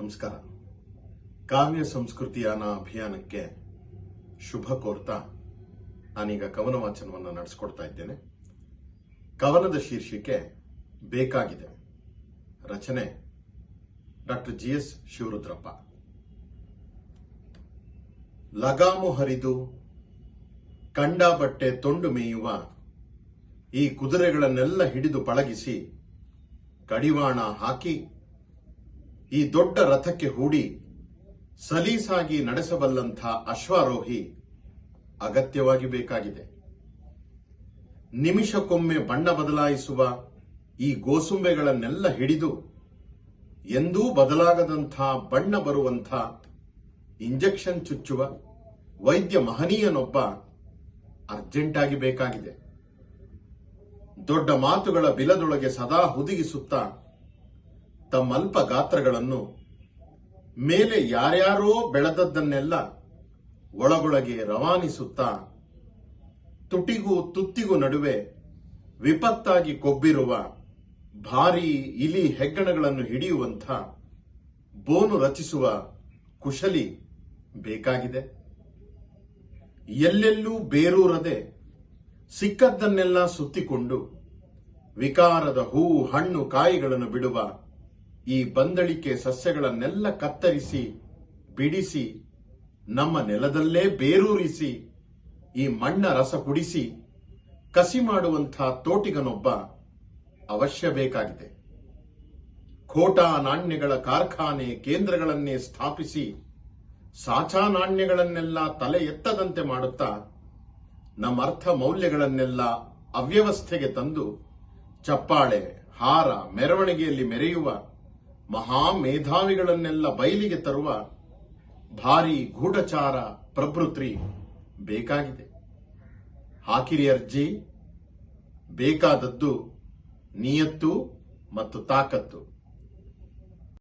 ನಮಸ್ಕಾರ. ಕಾವ್ಯ ಸಂಸ್ಕೃತಿಯಾನ ಅಭಿಯಾನಕ್ಕೆ ಶುಭ ಕೋರ್ತಾ ನಾನೀಗ ಕವನ ವಾಚನವನ್ನು ನಡೆಸ್ಕೊಡ್ತಾ ಇದ್ದೇನೆ. ಕವನದ ಶೀರ್ಷಿಕೆ ಬೇಕಾಗಿದೆ. ರಚನೆ ಡಾಕ್ಟರ್ ಜಿ ಎಸ್ ಶಿವರುದ್ರಪ್ಪ. ಲಗಾಮು ಹರಿದು ಕಂಡ ಬಟ್ಟೆ ತೊಂಡು ಮೇಯುವ ಈ ಕುದುರೆಗಳನ್ನೆಲ್ಲ ಹಿಡಿದು ಪಳಗಿಸಿ ಕಡಿವಾಣ ಹಾಕಿ ಈ ದೊಡ್ಡ ರಥಕ್ಕೆ ಹೂಡಿ ಸಲೀಸಾಗಿ ನಡೆಸಬಲ್ಲಂಥ ಅಶ್ವಾರೋಹಿ ಅಗತ್ಯವಾಗಿ ಬೇಕಾಗಿದೆ. ನಿಮಿಷಕ್ಕೊಮ್ಮೆ ಬಣ್ಣ ಬದಲಾಯಿಸುವ ಈ ಗೋಸುಂಬೆಗಳನ್ನೆಲ್ಲ ಹಿಡಿದು ಎಂದೂ ಬದಲಾಗದಂಥ ಬಣ್ಣ ಬರುವಂಥ ಇಂಜೆಕ್ಷನ್ ಚುಚ್ಚುವ ವೈದ್ಯ ಮಹನೀಯನೊಬ್ಬ ಅರ್ಜೆಂಟಾಗಿ ಬೇಕಾಗಿದೆ. ದೊಡ್ಡ ಮಾತುಗಳ ಬಿಲದೊಳಗೆ ಸದಾ ಹುದುಗಿಸುತ್ತಾ ತಮ್ಮಲ್ಪ ಗಾತ್ರಗಳನ್ನು ಮೇಲೆ ಯಾರ್ಯಾರೋ ಬೆಳೆದದ್ದನ್ನೆಲ್ಲ ಒಳಗೊಳಗೆ ರವಾನಿಸುತ್ತಾ ತುಟಿಗೂ ತುತ್ತಿಗೂ ನಡುವೆ ವಿಪತ್ತಾಗಿ ಕೊಬ್ಬಿರುವ ಭಾರಿ ಇಲಿ ಹೆಗ್ಗಣಗಳನ್ನು ಹಿಡಿಯುವಂಥ ಬೋನು ರಚಿಸುವ ಕುಶಲಿ ಬೇಕಾಗಿದೆ. ಎಲ್ಲೆಲ್ಲೂ ಬೇರೂರದೆ ಸಿಕ್ಕದ್ದನ್ನೆಲ್ಲ ಸುತ್ತಿಕೊಂಡು ವಿಕಾರದ ಹೂ ಹಣ್ಣು, ಕಾಯಿಗಳನ್ನು ಬಿಡುವ ಈ ಬಂದಳಿಕೆ ಸಸ್ಯಗಳನ್ನೆಲ್ಲ ಕತ್ತರಿಸಿ, ಬಿಡಿಸಿ, ನಮ್ಮ ನೆಲದಲ್ಲೇ ಬೇರೂರಿಸಿ, ಈ ಮಣ್ಣ ರಸ ಕುಡಿಸಿ, ಕಸಿ ಮಾಡುವಂಥ ತೋಟಿಗನೊಬ್ಬ ಅವಶ್ಯ ಬೇಕಾಗಿದೆ ಖೋಟಾ ನಾಣ್ಯಗಳ ಕಾರ್ಖಾನೆ ಕೇಂದ್ರಗಳನ್ನೇ ಸ್ಥಾಪಿಸಿ, ಸಾಚಾ ನಾಣ್ಯಗಳನ್ನೆಲ್ಲ ತಲೆ ಎತ್ತದಂತೆ ಮಾಡುತ್ತಾ ನಮ್ಮ ಅರ್ಥ ಮೌಲ್ಯಗಳನ್ನೆಲ್ಲ ಅವ್ಯವಸ್ಥೆಗೆ ತಂದು, ಚಪ್ಪಾಳೆ, ಹಾರ, ಮೆರವಣಿಗೆಯಲ್ಲಿ ಮೆರೆಯುವ ಮಹಾ ಮೇಧಾವಿಗಳನ್ನೆಲ್ಲ ಬಯಲಿಗೆ ತರುವ ಭಾರಿ ಗೂಢಚಾರ ಪ್ರಭೃತ್ರಿ ಬೇಕಾಗಿದೆ. ಹಾಕಿರಿ ಅರ್ಜಿ. ಬೇಕಾದದ್ದು ನಿಯತ್ತು ಮತ್ತು ತಾಕತ್ತು.